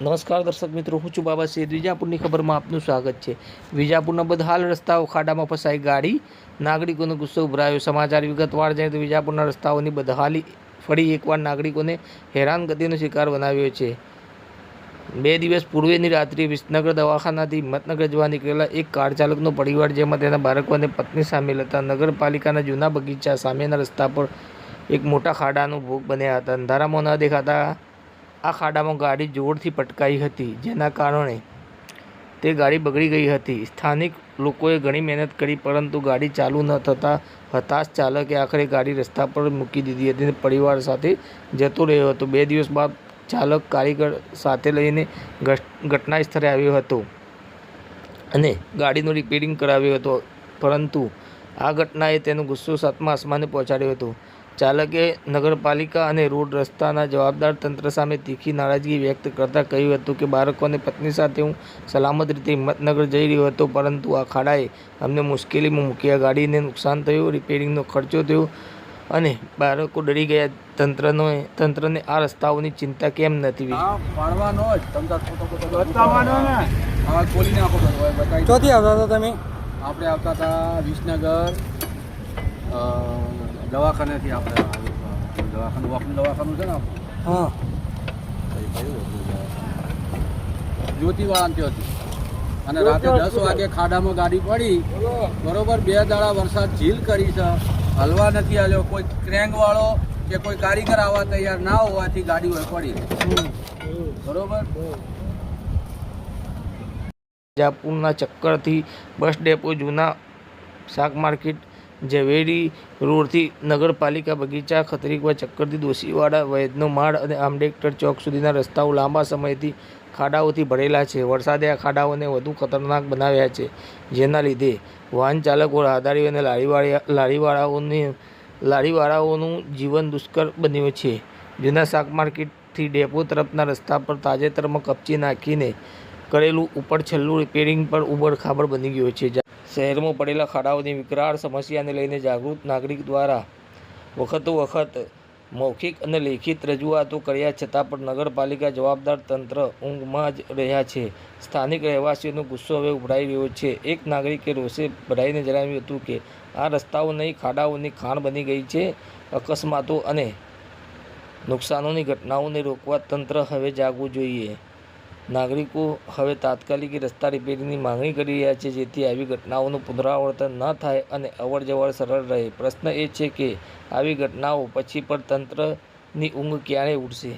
નમસ્કાર દર્શક મિત્રો, હું છું બાબા સૈયદ વિજાપુરની ખબરમાં આપનું સ્વાગત છે. વિજાપુરના બદહાલ રસ્તાઓ ખાડામાં ફસાઈ ગાડી. નાગરિકોનો ગુસ્સો ઉભરાયો. સમાચાર વિગતવાર જાય તો વિજાપુરના રસ્તાઓની બદહાલી ફરી એકવાર નાગરિકોને હેરાનગતિનો શિકાર બનાવ્યો છે. બે દિવસ પૂર્વેની રાત્રે વિસનગર દવાખાનાથી હિંમતનગર જવા નીકળેલા એક કાર ચાલકનો પરિવાર, જેમાં તેના બાળકો અને પત્ની સામેલ હતા, નગરપાલિકાના જૂના બગીચા સામેના રસ્તા પર એક મોટા ખાડાનો ભોગ બન્યા હતા. અંધારામાં ન દેખાતા આ ખાડામાં ગાડી જોરથી પટકાઈ હતી, જેના કારણે તે ગાડી બગડી ગઈ હતી. સ્થાનિક લોકોએ ઘણી મહેનત કરી, પરંતુ ગાડી ચાલુ ન થતાં હતાશ ચાલકે આખરે ગાડી રસ્તા પર મૂકી દીધી હતી અને પરિવાર સાથે જતો રહ્યો હતો. બે દિવસ બાદ ચાલક કારીગર સાથે લઈને ઘટના સ્થળે આવ્યો હતો અને ગાડીનું રિપેરિંગ કરાવ્યો હતો. પરંતુ આ ઘટનાએ તેનો ગુસ્સો સાતમા આસમાને પહોંચાડ્યો હતો. ચાલકે નગરપાલિકા અને રોડ રસ્તાના જવાબદાર તંત્ર સામે તીખી નારાજગી વ્યક્ત કરતા કહ્યું હતું કે બાળકો અને પત્ની સાથે હું સલામત રીતે હિંમતનગર જઈ રહ્યો હતો પરંતુ આ ખાડાએ અમને મુશ્કેલીમાં મૂક્યા. ગાડીને નુકસાન થયું રિપેરિંગનો ખર્ચો થયો અને બાળકો ડરી ગયા. તંત્રનો તંત્રને આ રસ્તાઓની ચિંતા કેમ નથી? ચોથી આવતા હતા તમે? આપણે આવતા હતા વિસનગર અ, દવાખાનેથી આપણે આવ્યું. દવાખાનું વાકનું દવાખાનું છે ને આપણું. હા. જ્યોતિવાળા હતું અને રાતે દસ વાગે ખાડામાં ગાડી પડી. બરોબર બે દાડા વરસાદ ઝીલ કરી છે. હલવા નથી આલ્યો. કોઈ ક્રેંગ વાળો કે કોઈ કારીગર આવવા તૈયાર ના હોવાથી ગાડી હોય પડી બરોબર? જાપુરના ચક્કરથી બસ ડેપો જૂના શાક માર્કેટ ઝવેરી રોડથી નગરપાલિકા બગીચા, ખત્રીકવા ચક્કરથી દોશીવાડા, વૈદનો માળ અને આંબેડકર ચોક સુધીના રસ્તાઓ લાંબા સમયથી ખાડાઓથી ભરેલા છે. વરસાદે આ ખાડાઓને વધુ ખતરનાક બનાવ્યા છે, જેના લીધે વાહન ચાલકો, રાહદારીઓ અને લારીવાળા લારીવાળાઓને, લારીવાળાઓનું જીવન દુષ્કર બન્યું છે. જૂના શાક માર્કેટથી ડેપો તરફના રસ્તા પર તાજેતરમાં કપચી નાખીને કરેલું ઉપર છેલ્લું રિપેરિંગ પર ઉબડખાબડ બની ગયું છે. શહેરમાં પડેલા ખાડાઓની વિકરાળ સમસ્યાને લઈને જાગૃત નાગરિક દ્વારા વખતો વખત મૌખિક અને લેખિત રજૂઆતો કર્યા છતાં પણ નગરપાલિકા જવાબદાર તંત્ર ઊંઘમાં જ રહ્યા છે. સ્થાનિક રહેવાસીઓનો ગુસ્સો હવે ઉભરાઈ રહ્યો છે. એક નાગરિકે રોષે ભરાઈને જણાવ્યું હતું કે, આ રસ્તાઓ નહીં, ખાડાઓની ખાણ બની ગઈ છે અકસ્માતો અને નુકસાનોની ઘટનાઓને રોકવા તંત્ર હવે જાગવું જોઈએ. નાગરિકો હવે તાત્કાલિક રસ્તા રિપેરિંગની માંગણી કરી રહ્યા છે, જેથી આવી ઘટનાઓનું પુનરાવર્તન ન થાય અને અવરજવર સરળ રહે. પ્રશ્ન એ છે કે આવી ઘટનાઓ પછી પણ તંત્રની ઊંઘ ક્યારે ઉડશે?